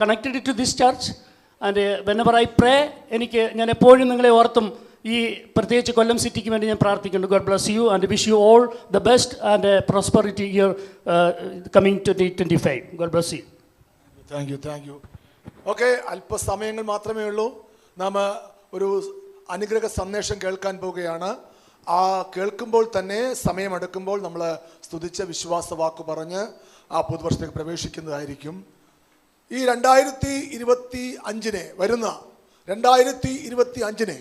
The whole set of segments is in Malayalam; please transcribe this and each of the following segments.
connected to this church and whenever I pray, എനിക്ക് ഞാൻ എപ്പോഴും നിങ്ങളെ ഓർത്തും ഈ പ്രത്യേകിച്ച് കൊല്ലം സിറ്റിക്ക് വേണ്ടി ഞാൻ പ്രാർത്ഥിക്കുന്നു. God bless you and wish you all the best and prosperity year coming twenty twenty five God bless you thank you thank you okay അല്പസമയങ്ങൾ മാത്രമേ ഉള്ളൂ. നാം ഒരു അനുഗ്രഹ സന്ദേശം കേൾക്കാൻ പോവുകയാണ്. ആ കേൾക്കുമ്പോൾ തന്നെ സമയമെടുക്കുമ്പോൾ നമ്മൾ സ്തുതിച്ച വിശ്വാസ വാക്ക് പറഞ്ഞ് ആ പുതുവർഷത്തേക്ക് പ്രവേശിക്കുന്നതായിരിക്കും. ഈ രണ്ടായിരത്തി ഇരുപത്തി അഞ്ചിനെ വരുന്ന രണ്ടായിരത്തി ഇരുപത്തി അഞ്ചിനെ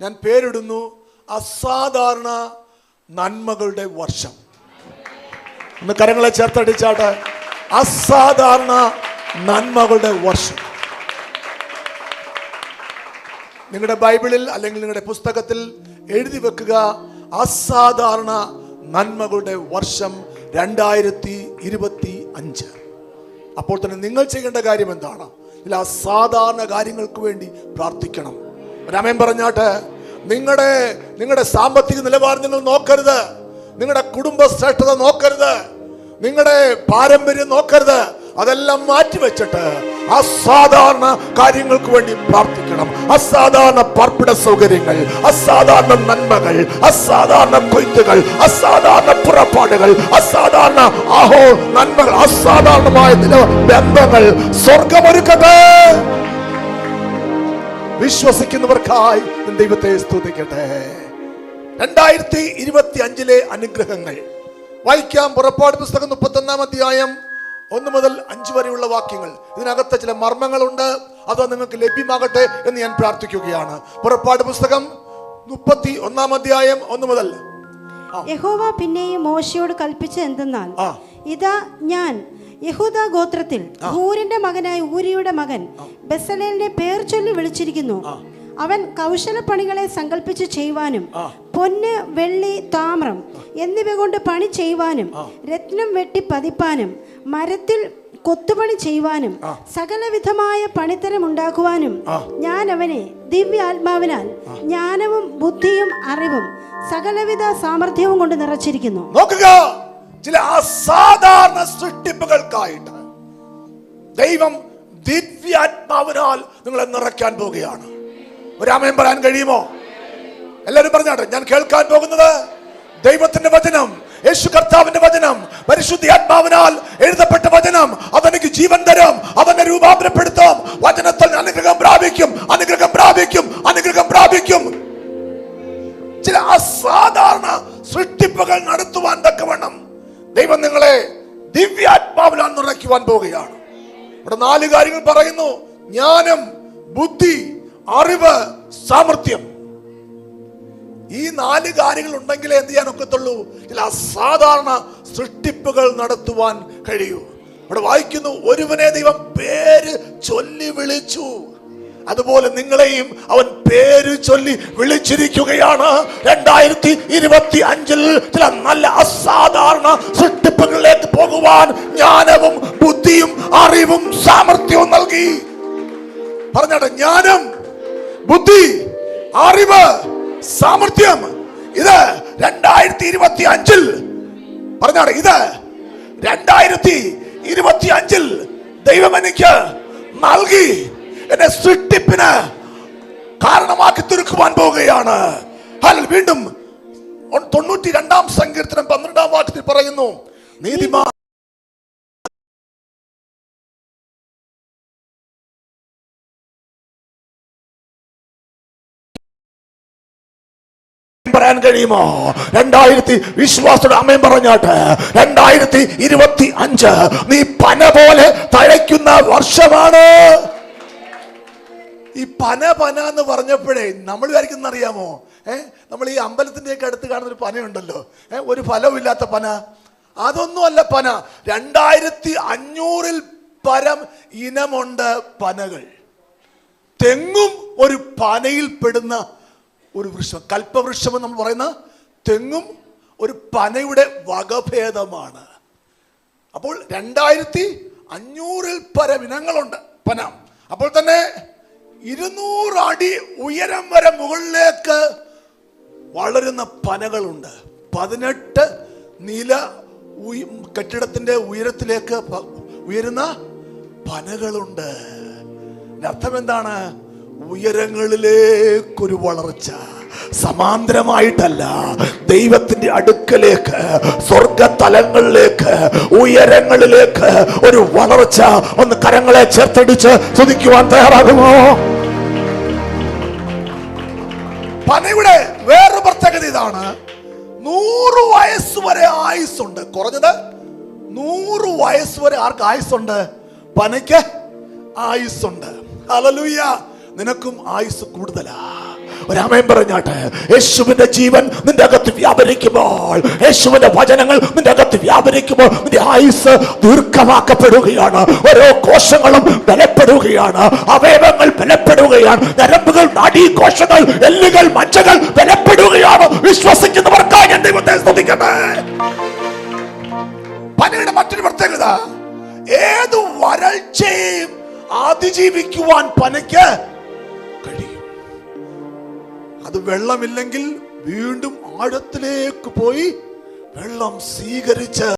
ഞാൻ പേരിടുന്നു അസാധാരണ നന്മകളുടെ വർഷം. ഒന്ന് കരങ്ങളെ ചേർത്തടിച്ചാട്ട് അസാധാരണ നന്മകളുടെ വർഷം. നിങ്ങളുടെ ബൈബിളിൽ അല്ലെങ്കിൽ നിങ്ങളുടെ പുസ്തകത്തിൽ എഴുതി വെക്കുക അസാധാരണ നന്മകളുടെ വർഷം രണ്ടായിരത്തി ഇരുപത്തി അഞ്ച് അപ്പോൾ തന്നെ നിങ്ങൾ ചെയ്യേണ്ട കാര്യം എന്താണ്? ഇതിൽ അസാധാരണ കാര്യങ്ങൾക്ക് വേണ്ടി പ്രാർത്ഥിക്കണം. രാമൻ പറഞ്ഞാട്ട് നിങ്ങളുടെ നിങ്ങളുടെ സാമ്പത്തിക നിലവാരം നിങ്ങൾ നോക്കരുത്. നിങ്ങളുടെ കുടുംബ ശ്രേഷ്ഠത നോക്കരുത്. നിങ്ങളുടെ പാരമ്പര്യം നോക്കരുത്. അതെല്ലാം മാറ്റിവെച്ചിട്ട് അസാധാരണ കാര്യങ്ങൾക്ക് വേണ്ടി പ്രാർത്ഥിക്കണം. അസാധാരണ പാർപ്പിട സൗകര്യങ്ങൾ അസാധാരണ നന്മകൾ അസാധാരണ കൊയ്ത്തുകൾ അസാധാരണ പുറപ്പാടുകൾ അസാധാരണ ആഹോ നന്മകൾ അസാധാരണമായ ബന്ധങ്ങൾ സ്വർഗമൊരുക്കട്ടെ വിശ്വസിക്കുന്നവർക്കായി ദൈവത്തെ സ്തുതിക്കട്ടെ. രണ്ടായിരത്തി ഇരുപത്തി അഞ്ചിലെ അനുഗ്രഹങ്ങൾ. വായിക്കാം പുറപ്പാട് പുസ്തകം മുപ്പത്തൊന്നാം അധ്യായം. ഒന്ന് മുതൽ അഞ്ച് വരെയുള്ള വാക്യങ്ങൾ. ഇതിനകത്ത് ചില മർമ്മങ്ങളുണ്ട്. അത് നിങ്ങൾക്ക് ലഭ്യമാകട്ടെ എന്ന് ഞാൻ പ്രാർത്ഥിക്കുകയാണ്. പുറപ്പാട് പുസ്തകം മുപ്പത്തി ഒന്നാം അധ്യായം ഒന്ന് മുതൽ. യഹോവ പിന്നെയും മോശയോട് കൽപ്പിച്ചത് എന്തെന്നാൽ ഇതാ ഞാൻ യഹൂദ ഗോത്രത്തിൽ ഊരിന്റെ മകനായ ഊരിയുടെ മകൻ ബസലേലിനെ പേർ ചൊല്ലി വിളിച്ചിരിക്കുന്നു. അവൻ കൗശലപ്പണികളെ സങ്കല്പിച്ച് ചെയ്യുവാനും പൊന്ന് വെള്ളി താമ്രം എന്നിവ കൊണ്ട് പണി ചെയ്യുവാനും രത്നം വെട്ടി പതിപ്പാനും മരത്തിൽ കൊത്തുപണി ചെയ്യുവാനും സകലവിധമായ പണിത്തരം ഉണ്ടാക്കുവാനും ഞാൻ അവനെ ദിവ്യാത്മാവിനാൽ ജ്ഞാനവും ബുദ്ധിയും അറിവും സകലവിധ സാമർഥ്യവും കൊണ്ട് നിറച്ചിരിക്കുന്നു. നോക്കുക. ചില അസാധാരണ സൃഷ്ടിപ്പുകൾക്കായിട്ട് ദൈവം ദിവ്യാത്മാവിനാൽ നിങ്ങളെ നിറയ്ക്കാൻ പോവുകയാണ്. ഒരാമയം പറയാൻ കഴിയുമോ? എല്ലാവരും പറഞ്ഞാട്ടെ ഞാൻ കേൾക്കാൻ പോകുന്നത് ദൈവത്തിന്റെ വചനം യേശു കർത്താവിന്റെ വചനം പരിശുദ്ധി ആത്മാവിനാൽ എഴുതപ്പെട്ട വചനം അതെനിക്ക് ജീവൻ തരും അതെന്നെ രൂപാന്തരപ്പെടുത്തും വചനത്തിൽ അനുഗ്രഹം പ്രാപിക്കും അനുഗ്രഹം പ്രാപിക്കും അനുഗ്രഹം പ്രാപിക്കും. ചില അസാധാരണ സൃഷ്ടിപ്പുകൾ നടത്തുവാൻ തക്കവണ്ണം ദൈവം നിങ്ങളെ ദിവ്യാത്മാവിനാൽ നിറയ്ക്കുവാൻ പോവുകയാണ്. ഇവിടെ നാല് കാര്യങ്ങൾ പറയുന്നു. ജ്ഞാനം ബുദ്ധി അറിവ് സാമർഥ്യം. ഈ നാല് കാര്യങ്ങൾ ഉണ്ടെങ്കിലേ എന്ത് ചെയ്യാൻ ഒക്കത്തുള്ളൂ? ചില അസാധാരണ സൃഷ്ടിപ്പുകൾ നടത്തുവാൻ കഴിയൂ. അവിടെ വായിക്കുന്നു ഒരുവനെ ദൈവം പേര് ചൊല്ലി വിളിച്ചു. അതുപോലെ നിങ്ങളെയും അവൻ പേര് ചൊല്ലി വിളിച്ചിരിക്കുകയാണ്. രണ്ടായിരത്തി ഇരുപത്തി അഞ്ചിൽ ചില നല്ല അസാധാരണ സൃഷ്ടിപ്പുകളിലേക്ക് പോകുവാൻ ജ്ഞാനവും ബുദ്ധിയും അറിവും സാമർഥ്യവും നൽകി. പറഞ്ഞാട്ടെ ജ്ഞാനം ബുദ്ധി അറിവ് സാമർഥ്യം. ഇത് രണ്ടായിരത്തി ഇരുപത്തി അഞ്ചിൽ പറഞ്ഞാണ്. ഇത് രണ്ടായിരത്തി ഇരുപത്തി അഞ്ചിൽ ദൈവം എനിക്ക് നൽകി. എന്നെ സൃഷ്ടിപ്പിന് കാരണമാക്കി തീർക്കുവാൻ പോവുകയാണ്. ഹൽ വീണ്ടും തൊണ്ണൂറ്റി രണ്ടാം സങ്കീർത്തനം പന്ത്രണ്ടാം വാക്യത്തിൽ പറയുന്നു നീതിമാ പറയാൻ കഴിയുമോ? രണ്ടായിരത്തി വിശ്വാസത്തോടെ അമ്മയും പറഞ്ഞാട്ട് രണ്ടായിരത്തി ഇരുപത്തി അഞ്ച് നീ പന പോലെ തഴയ്ക്കുന്ന വർഷമാണ്. ഈ പന പന എന്ന് പറഞ്ഞപ്പോഴേ നമ്മൾ വിചാരിക്കുന്ന അറിയാമോ? ഏ നമ്മൾ ഈ അമ്പലത്തിന്റെ ഒക്കെ അടുത്ത് കാണുന്ന ഒരു പനയുണ്ടല്ലോ. ഏ ഒരു ഫലവും ഇല്ലാത്ത പന. അതൊന്നുമല്ല പന. രണ്ടായിരത്തി അഞ്ഞൂറിൽ പരം ഇനമുണ്ട് പനകൾ. തെങ്ങും ഒരു പനയിൽ പെടുന്ന ഒരു വൃക്ഷം. കൽപ്പവൃക്ഷം എന്ന് നമ്മൾ പറയുന്ന തെങ്ങും ഒരു പനയുടെ വകഭേദമാണ്. അപ്പോൾ രണ്ടായിരത്തി അഞ്ഞൂറിൽ പരം ഇനങ്ങളുണ്ട് പന. അപ്പോൾ തന്നെ ഇരുന്നൂറ് അടി ഉയരം വരെ മുകളിലേക്ക് വളരുന്ന പനകളുണ്ട്. പതിനെട്ട് നില കെട്ടിടത്തിന്റെ ഉയരത്തിലേക്ക് ഉയരുന്ന പനകളുണ്ട്. അർത്ഥം എന്താണ്? ഉയരങ്ങളിലേക്കൊരു വളർച്ച സമാന്തരമായിട്ടല്ല. ദൈവത്തിന്റെ അടുക്കലേക്ക് സ്വർഗതലങ്ങളിലേക്ക് ഉയരങ്ങളിലേക്ക് ഒരു വളർച്ച ഒന്ന് കരങ്ങളെ ചേർത്തടിച്ച് സ്തുതിക്കുവാൻ തയ്യാറാകുമോ? പനയുടെ വേറൊരു പ്രത്യേകത ഇതാണ്. നൂറ് വയസ്സ് വരെ ആയുസ്സുണ്ട്. കുറഞ്ഞത് നൂറ് വയസ്സ് വരെ ആർക്ക് ആയുസ്സുണ്ട്? പനയ്ക്ക് ആയുസ്സുണ്ട്. ഹല്ലേലൂയ. നിനക്കും ആയുസ് കൂടുതലാ. ഒരാമയം പറഞ്ഞാട്ടെ യേശുവിന്റെ ജീവൻ നിന്റെ അകത്ത് വ്യാപരിക്കുമ്പോൾ യേശുവിന്റെ വചനങ്ങൾ നിന്റെ അകത്ത് വ്യാപരിക്കുമ്പോൾ നിന്റെ ആയുസ് ദീർഘമാക്കപ്പെടുകയാണ്. ഓരോ കോശങ്ങളും ബലപ്പെടുകയാണ്. അവയവങ്ങൾ ബലപ്പെടുകയാണ്. ഞരമ്പുകൾ നാഡീകോശങ്ങൾ എല്ലുകൾ മജ്ജകൾ ബലപ്പെടുകയാണ്. വിശ്വസിക്കുന്നവർക്കായി എന്റെ ദൈവത്തെ സ്തുതിക്കട്ടെ. പനയുടെ മറ്റൊരു പ്രത്യേകത ഏത് വരൾച്ചയും അതിജീവിക്കുവാൻ പനയ്ക്ക് അത് വെള്ളമില്ലെങ്കിൽ വീണ്ടും ആഴത്തിലേക്ക് പോയി വെള്ളം സ്വീകരിച്ച്